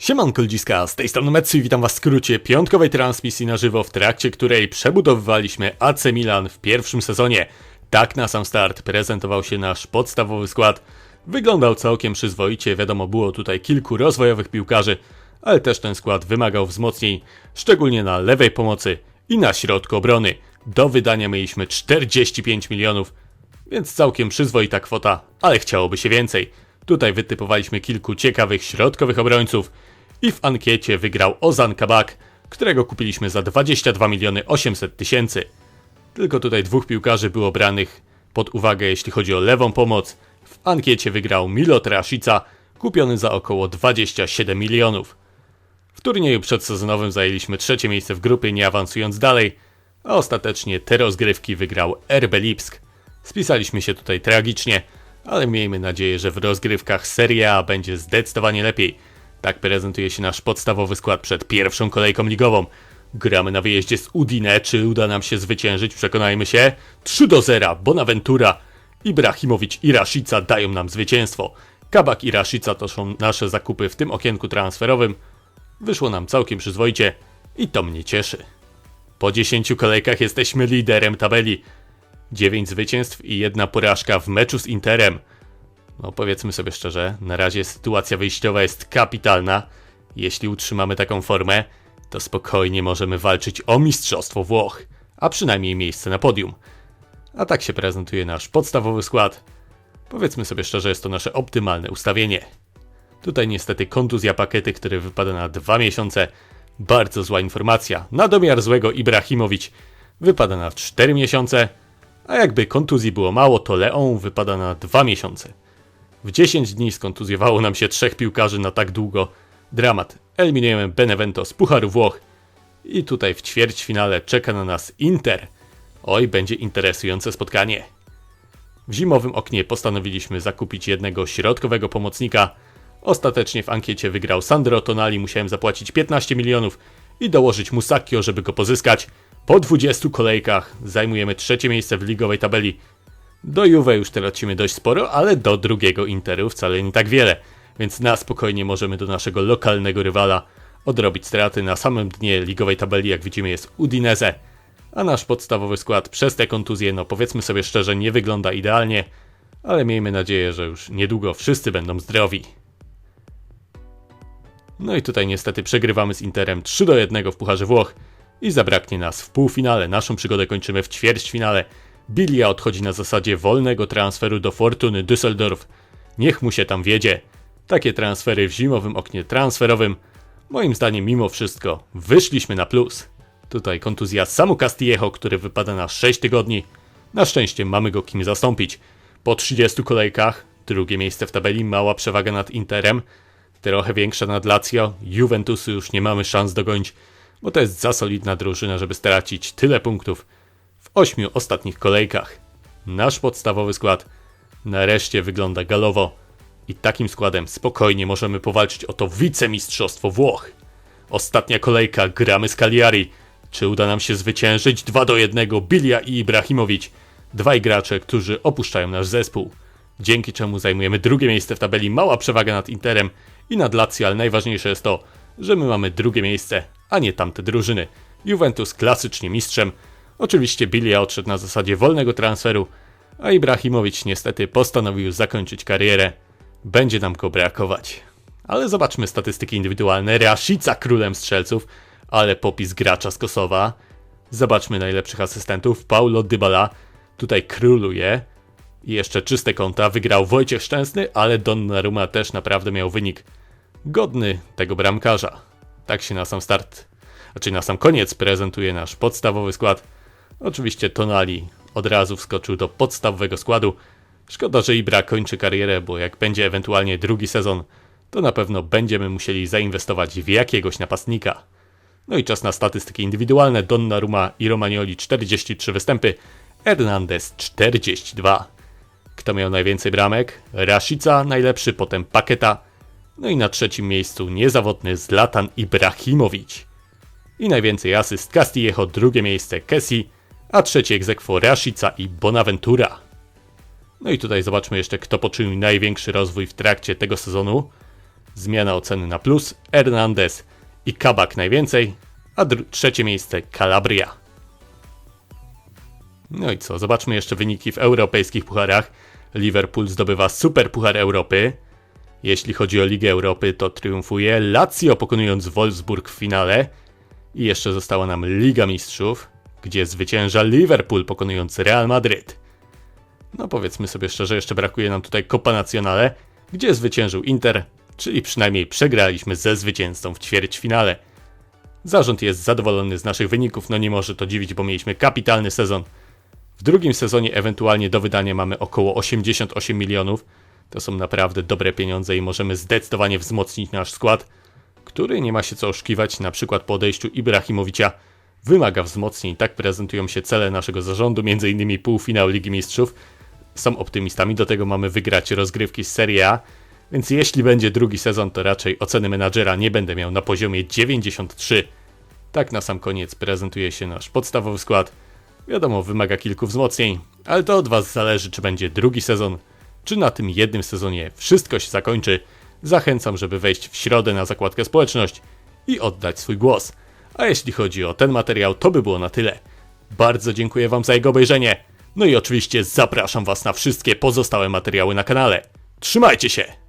Siemanko ludziska, z tej strony Metsu i witam was w skrócie piątkowej transmisji na żywo, w trakcie której przebudowywaliśmy AC Milan w pierwszym sezonie. Tak na sam start prezentował się nasz podstawowy skład. Wyglądał całkiem przyzwoicie, wiadomo było tutaj kilku rozwojowych piłkarzy, ale też ten skład wymagał wzmocnień, szczególnie na lewej pomocy i na środku obrony. Do wydania mieliśmy 45 milionów, więc całkiem przyzwoita kwota, ale chciałoby się więcej. Tutaj wytypowaliśmy kilku ciekawych środkowych obrońców i w ankiecie wygrał Ozan Kabak, którego kupiliśmy za 22 miliony 800 tysięcy. Tylko tutaj dwóch piłkarzy było branych pod uwagę jeśli chodzi o lewą pomoc. W ankiecie wygrał Milot Rashica, kupiony za około 27 milionów. W turnieju przedsezonowym zajęliśmy trzecie miejsce w grupie, nie awansując dalej, a ostatecznie te rozgrywki wygrał RB Lipsk. Spisaliśmy się tutaj tragicznie, ale miejmy nadzieję, że w rozgrywkach Serie A będzie zdecydowanie lepiej. Tak prezentuje się nasz podstawowy skład przed pierwszą kolejką ligową. Gramy na wyjeździe z Udine, czy uda nam się zwyciężyć, przekonajmy się. 3 do 0, Bonaventura, Ibrahimowicz i Rashica dają nam zwycięstwo. Kabak i Rashica to są nasze zakupy w tym okienku transferowym. Wyszło nam całkiem przyzwoicie i to mnie cieszy. Po 10 kolejkach jesteśmy liderem tabeli. 9 zwycięstw i jedna porażka w meczu z Interem. No powiedzmy sobie szczerze, na razie sytuacja wyjściowa jest kapitalna. Jeśli utrzymamy taką formę, to spokojnie możemy walczyć o Mistrzostwo Włoch, a przynajmniej miejsce na podium. A tak się prezentuje nasz podstawowy skład. Powiedzmy sobie szczerze, jest to nasze optymalne ustawienie. Tutaj niestety kontuzja pakiety, który wypada na dwa miesiące. Bardzo zła informacja. Na domiar złego Ibrahimowicz wypada na 4 miesiące, a jakby kontuzji było mało, to Leon wypada na 2 miesiące. W 10 dni skontuzjowało nam się trzech piłkarzy na tak długo. Dramat. Eliminujemy Benevento z Pucharu Włoch. I tutaj w ćwierćfinale czeka na nas Inter. Oj, będzie interesujące spotkanie. W zimowym oknie postanowiliśmy zakupić jednego środkowego pomocnika. Ostatecznie w ankiecie wygrał Sandro Tonali, musiałem zapłacić 15 milionów i dołożyć Musakio, żeby go pozyskać. Po 20 kolejkach zajmujemy trzecie miejsce w ligowej tabeli. Do Juve już tracimy dość sporo, ale do drugiego Interu wcale nie tak wiele, więc na spokojnie możemy do naszego lokalnego rywala odrobić straty. Na samym dnie ligowej tabeli, jak widzimy, jest Udinese, a nasz podstawowy skład przez te kontuzje, no powiedzmy sobie szczerze, nie wygląda idealnie, ale miejmy nadzieję, że już niedługo wszyscy będą zdrowi. No i tutaj niestety przegrywamy z Interem 3 do 1 w Pucharze Włoch i zabraknie nas w półfinale. Naszą przygodę kończymy w ćwierćfinale. Bilia odchodzi na zasadzie wolnego transferu do Fortuny Düsseldorf. Niech mu się tam wiedzie. Takie transfery w zimowym oknie transferowym, moim zdaniem mimo wszystko, wyszliśmy na plus. Tutaj kontuzja Samu Castillejo, który wypada na 6 tygodni. Na szczęście mamy go kim zastąpić. Po 30 kolejkach, drugie miejsce w tabeli, mała przewaga nad Interem, trochę większa nad Lazio, Juventusu już nie mamy szans dogonić, bo to jest za solidna drużyna, żeby stracić tyle punktów ośmiu ostatnich kolejkach. Nasz podstawowy skład nareszcie wygląda galowo i takim składem spokojnie możemy powalczyć o to wicemistrzostwo Włoch. Ostatnia kolejka, gramy z Cagliari. Czy uda nam się zwyciężyć? 2 do 1, Bilia i Ibrahimowicz. Dwaj gracze, którzy opuszczają nasz zespół. Dzięki czemu zajmujemy drugie miejsce w tabeli, mała przewaga nad Interem i nad Lazio, ale najważniejsze jest to, że my mamy drugie miejsce, a nie tamte drużyny. Juventus klasycznie mistrzem, Oczywiście Bilia odszedł na zasadzie wolnego transferu, a Ibrahimowicz niestety postanowił zakończyć karierę. Będzie nam go brakować. Ale zobaczmy statystyki indywidualne. Rashica królem strzelców, ale popis gracza z Kosowa. Zobaczmy najlepszych asystentów. Paulo Dybala tutaj króluje. I jeszcze czyste konta. Wygrał Wojciech Szczęsny, ale Donnarumma też naprawdę miał wynik godny tego bramkarza. Tak się na sam start, znaczy na sam koniec prezentuje nasz podstawowy skład. Oczywiście Tonali od razu wskoczył do podstawowego składu. Szkoda, że Ibra kończy karierę, bo jak będzie ewentualnie drugi sezon, to na pewno będziemy musieli zainwestować w jakiegoś napastnika. No i czas na statystyki indywidualne. Donnarumma i Romagnoli 43 występy, Hernandez 42. Kto miał najwięcej bramek? Rashica najlepszy, potem Paketa. No i na trzecim miejscu niezawodny Zlatan Ibrahimowicz. I najwięcej asyst Castillejo, drugie miejsce Kessi, a trzeci egzekwo Rashica i Bonaventura. No i tutaj zobaczmy jeszcze, kto poczynił największy rozwój w trakcie tego sezonu. Zmiana oceny na plus, Hernandez i Kabak najwięcej, a trzecie miejsce Calabria. No i co, zobaczmy jeszcze wyniki w europejskich pucharach. Liverpool zdobywa Super Puchar Europy. Jeśli chodzi o Ligę Europy, to triumfuje Lazio pokonując Wolfsburg w finale. I jeszcze została nam Liga Mistrzów, gdzie zwycięża Liverpool pokonując Real Madryt. No powiedzmy sobie szczerze, jeszcze brakuje nam tutaj Copa Nacionale, gdzie zwyciężył Inter, czyli przynajmniej przegraliśmy ze zwycięzcą w ćwierćfinale. Zarząd jest zadowolony z naszych wyników, no nie może to dziwić, bo mieliśmy kapitalny sezon. W drugim sezonie ewentualnie do wydania mamy około 88 milionów. To są naprawdę dobre pieniądze i możemy zdecydowanie wzmocnić nasz skład, który nie ma się co oszukiwać, na przykład po odejściu Ibrahimowicza wymaga wzmocnień. Tak prezentują się cele naszego zarządu, m.in. półfinał Ligi Mistrzów. Są optymistami, do tego mamy wygrać rozgrywki z Serie A, więc jeśli będzie drugi sezon, to raczej oceny menadżera nie będę miał na poziomie 93. Tak na sam koniec prezentuje się nasz podstawowy skład. Wiadomo, wymaga kilku wzmocnień, ale to od Was zależy, czy będzie drugi sezon, czy na tym jednym sezonie wszystko się zakończy. Zachęcam, żeby wejść w środę na zakładkę społeczność i oddać swój głos. A jeśli chodzi o ten materiał, to by było na tyle. Bardzo dziękuję Wam za jego obejrzenie. No i oczywiście zapraszam Was na wszystkie pozostałe materiały na kanale. Trzymajcie się!